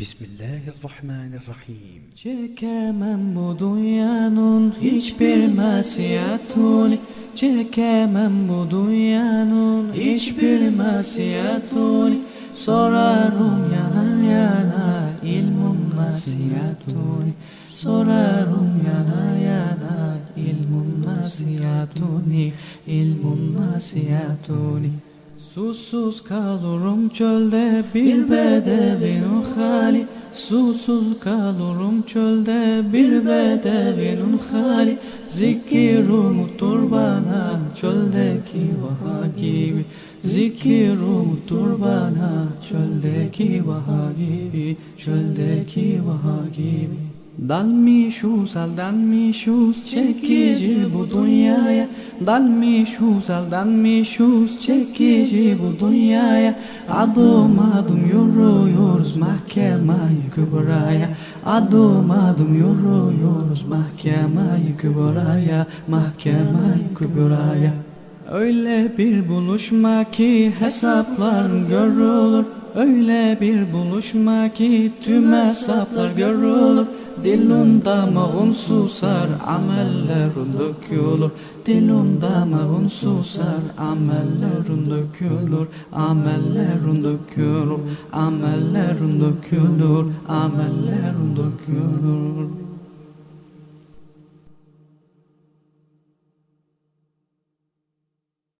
بسم الله الرحمن الرحيم. چه من مدویانون هیچ بر مسیحتون چه من مدویانون هیچ بر مسیحتون سرارون یانا یانا علم مسیحتون سرارون یانا یانا علم مسیحتونی علم مسیحتونی Susuz kalırım çölde bir bedevinin hali. Susuz kalırım çölde bir bedevinin hali. Zikir unutur bana çöldeki vaha gibi. Zikir unutur bana çöldeki vaha gibi. Çöldeki vaha gibi Dalmışuz aldanmışız çekici bu dünyaya. Dalmışız aldanmışız çekici bu dünyaya. Adım adım yürüyoruz mahkemeyi kübraya. Adım adım yürüyoruz mahkemeyi kübraya Mahkemeyi kübraya. Öyle bir buluşma ki hesaplar görülür. Öyle bir buluşma ki tüm hesaplar görülür Dilun damağın susar, amellerin dökülür. Dilun damağın susar, amellerin dökülür. Amellerin dökülür, amellerin dökülür Amellerin dökülür